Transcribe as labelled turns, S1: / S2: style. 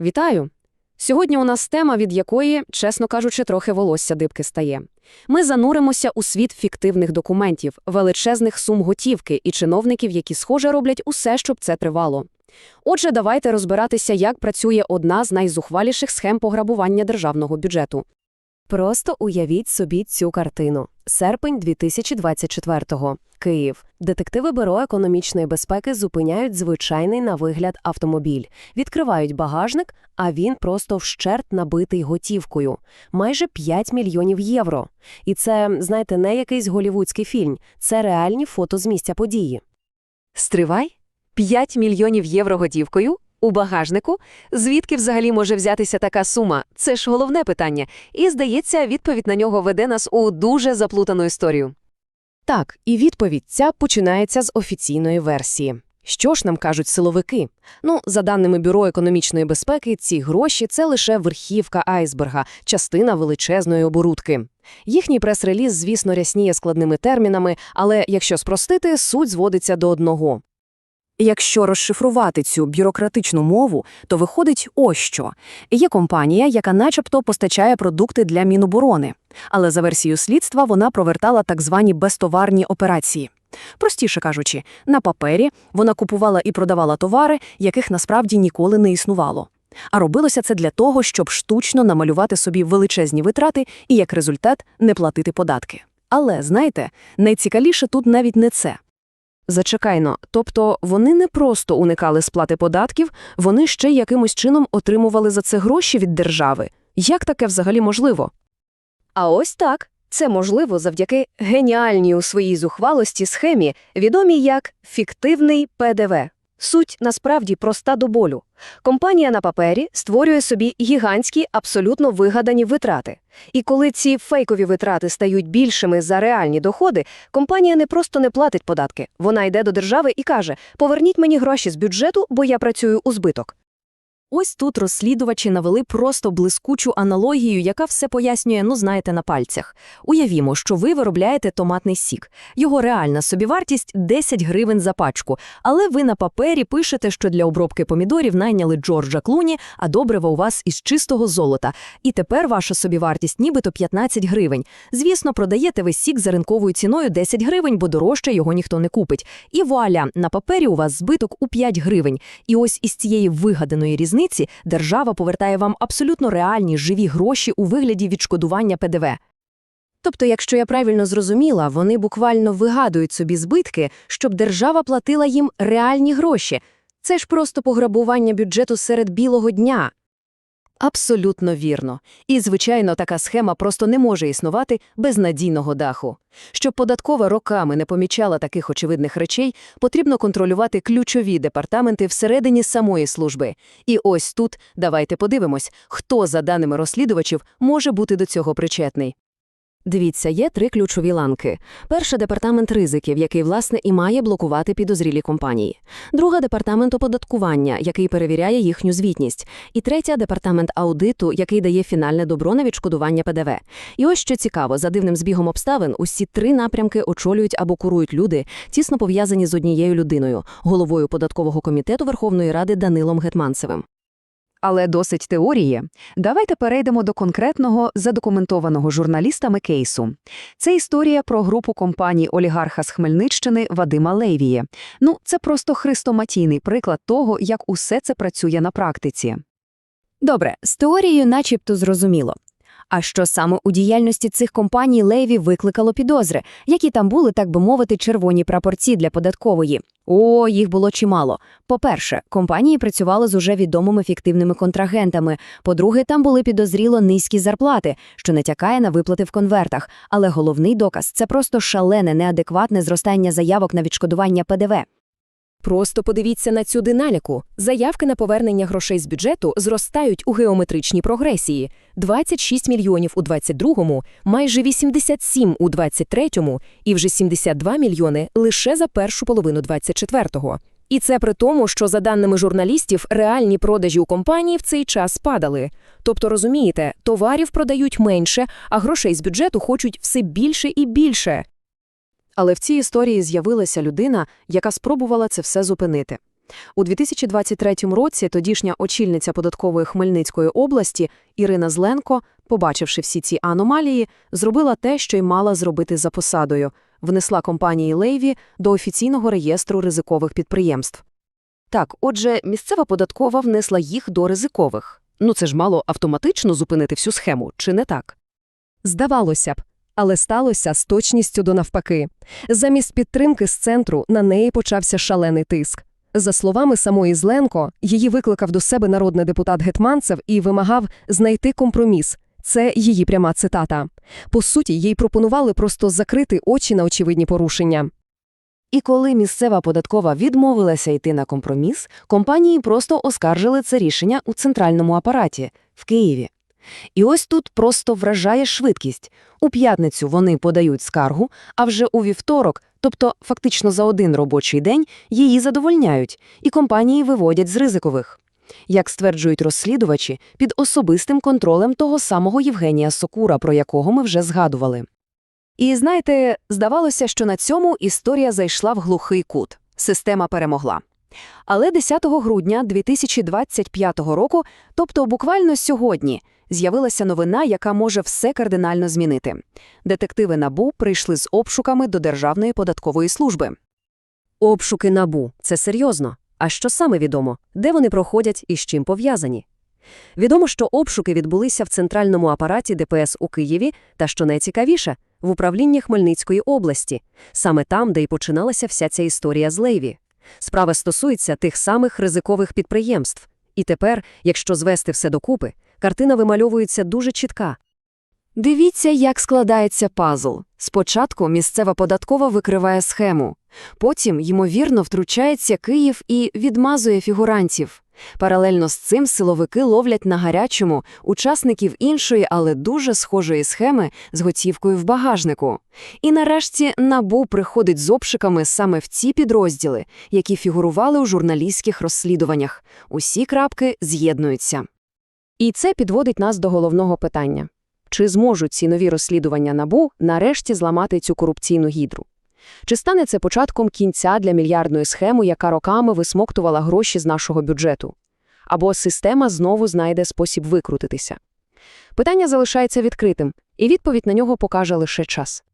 S1: Вітаю! Сьогодні у нас тема, від якої, чесно кажучи, трохи волосся дибки стає. Ми зануримося у світ фіктивних документів, величезних сум готівки і чиновників, які, схоже, роблять усе, щоб це тривало. Отже, давайте розбиратися, як працює одна з найзухваліших схем пограбування державного бюджету.
S2: Просто уявіть собі цю картину. Серпень 2024-го. Київ. Детективи Бюро економічної безпеки зупиняють звичайний на вигляд автомобіль. Відкривають багажник, а він просто вщерть набитий готівкою. Майже 5 мільйонів євро. І це, знаєте, не якийсь голівудський фільм. Це реальні фото з місця події.
S3: Стривай? 5 мільйонів євро готівкою? У багажнику? Звідки взагалі може взятися така сума? Це ж головне питання. І, здається, відповідь на нього веде нас у дуже заплутану історію.
S2: Так, і відповідь ця починається з офіційної версії. Що ж нам кажуть силовики? Ну, за даними Бюро економічної безпеки, ці гроші – це лише верхівка айсберга, частина величезної оборудки. Їхній прес-реліз, звісно, рясніє складними термінами, але якщо спростити, суть зводиться до одного. Якщо розшифрувати цю бюрократичну мову, то виходить ось що. Є компанія, яка начебто постачає продукти для Міноборони. Але за версією слідства вона провертала так звані безтоварні операції. Простіше кажучи, на папері вона купувала і продавала товари, яких насправді ніколи не існувало. А робилося це для того, щоб штучно намалювати собі величезні витрати і, як результат, не платити податки. Але, знаєте, найцікавіше тут навіть не це. Зачекайно, тобто вони не просто уникали сплати податків, вони ще якимось чином отримували за це гроші від держави. Як таке взагалі можливо?
S1: А ось так. Це можливо завдяки геніальній у своїй зухвалості схемі, відомій як фіктивний ПДВ. Суть насправді проста до болю. Компанія на папері створює собі гігантські, абсолютно вигадані витрати. І коли ці фейкові витрати стають більшими за реальні доходи, компанія не просто не платить податки. Вона йде до держави і каже: поверніть мені гроші з бюджету, бо я працюю у збиток.
S2: Ось тут розслідувачі навели просто блискучу аналогію, яка все пояснює, ну знаєте, на пальцях. Уявімо, що ви виробляєте томатний сік. Його реальна собівартість 10 гривень за пачку, але ви на папері пишете, що для обробки помідорів найняли Джорджа Клуні, а добрива у вас із чистого золота. І тепер ваша собівартість нібито 15 гривень. Звісно, продаєте ви сік за ринковою ціною 10 гривень, бо дорожче його ніхто не купить. І вуаля, на папері у вас збиток у 5 гривень. І ось із цієї вигаданої різниці держава повертає вам абсолютно реальні живі гроші у вигляді відшкодування ПДВ. Тобто, якщо я правильно зрозуміла, вони буквально вигадують собі збитки, щоб держава платила їм реальні гроші. Це ж просто пограбування бюджету серед білого дня. Абсолютно вірно. І, звичайно, така схема просто не може існувати без надійного даху. Щоб податкова роками не помічала таких очевидних речей, потрібно контролювати ключові департаменти всередині самої служби. І ось тут давайте подивимось, хто, за даними розслідувачів, може бути до цього причетний. Дивіться, є три ключові ланки. Перша – департамент ризиків, який, власне, і має блокувати підозрілі компанії. Друга – департамент оподаткування, який перевіряє їхню звітність. І третя – департамент аудиту, який дає фінальне добро на відшкодування ПДВ. І ось що цікаво, за дивним збігом обставин, усі три напрямки очолюють або курують люди, тісно пов'язані з однією людиною – головою податкового комітету Верховної Ради Данилом Гетманцевим.
S3: Але досить теорії. Давайте перейдемо до конкретного, задокументованого журналістами кейсу. Це історія про групу компаній олігарха з Хмельниччини Вадима Левіє. Ну, це просто хрестоматійний приклад того, як усе це працює на практиці.
S2: Добре, з теорією начебто зрозуміло. А що саме у діяльності цих компаній Леві викликало підозри, які там були, так би мовити, червоні прапорці для податкової? О, їх було чимало. По-перше, компанії працювали з уже відомими фіктивними контрагентами. По-друге, там були підозріло низькі зарплати, що натякає на виплати в конвертах. Але головний доказ це просто шалене, неадекватне зростання заявок на відшкодування ПДВ. Просто подивіться на цю динаміку. Заявки на повернення грошей з бюджету зростають у геометричній прогресії. 26 мільйонів у 22-му, майже 87 у 23-му і вже 72 мільйони лише за першу половину 24-го. І це при тому, що, за даними журналістів, реальні продажі у компанії в цей час спадали. Тобто, розумієте, товарів продають менше, а грошей з бюджету хочуть все більше і більше. Але в цій історії з'явилася людина, яка спробувала це все зупинити.
S4: У 2023 році тодішня очільниця податкової Хмельницької області Ірина Зленко, побачивши всі ці аномалії, зробила те, що й мала зробити за посадою – внесла компанії Лейві до офіційного реєстру ризикових підприємств.
S2: Так, отже, місцева податкова внесла їх до ризикових. Ну це ж мало автоматично зупинити всю схему, чи не так?
S5: Здавалося б, але сталося з точністю до навпаки. Замість підтримки з центру на неї почався шалений тиск. За словами самої Зленко, її викликав до себе народний депутат Гетманцев і вимагав знайти компроміс. Це її пряма цитата. По суті, їй пропонували просто закрити очі на очевидні порушення.
S2: І коли місцева податкова відмовилася йти на компроміс, компанії просто оскаржили це рішення у центральному апараті в Києві. І ось тут просто вражає швидкість. У п'ятницю вони подають скаргу, а вже у вівторок, тобто фактично за один робочий день, її задовольняють, і компанії виводять з ризикових. Як стверджують розслідувачі, під особистим контролем того самого Євгенія Сокура, про якого ми вже згадували.
S4: І знаєте, здавалося, що на цьому історія зайшла в глухий кут. Система перемогла. Але 10 грудня 2025 року, тобто буквально сьогодні, з'явилася новина, яка може все кардинально змінити. Детективи НАБУ прийшли з обшуками до Державної податкової служби.
S2: Обшуки НАБУ – це серйозно. А що саме відомо? Де вони проходять і з чим пов'язані? Відомо, що обшуки відбулися в центральному апараті ДПС у Києві та, що найцікавіше, в управлінні Хмельницької області, саме там, де й починалася вся ця історія з Лейві. Справа стосується тих самих ризикових підприємств. І тепер, якщо звести все докупи, картина вимальовується дуже чітка.
S4: Дивіться, як складається пазл. Спочатку місцева податкова викриває схему. Потім, ймовірно, втручається Київ і відмазує фігурантів. Паралельно з цим силовики ловлять на гарячому учасників іншої, але дуже схожої схеми з готівкою в багажнику. І нарешті НАБУ приходить з обшуками саме в ці підрозділи, які фігурували у журналістських розслідуваннях. Усі крапки з'єднуються.
S2: І це підводить нас до головного питання. Чи зможуть ці нові розслідування НАБУ нарешті зламати цю корупційну гідру? Чи стане це початком кінця для мільярдної схеми, яка роками висмоктувала гроші з нашого бюджету? Або система знову знайде спосіб викрутитися? Питання залишається відкритим, і відповідь на нього покаже лише час.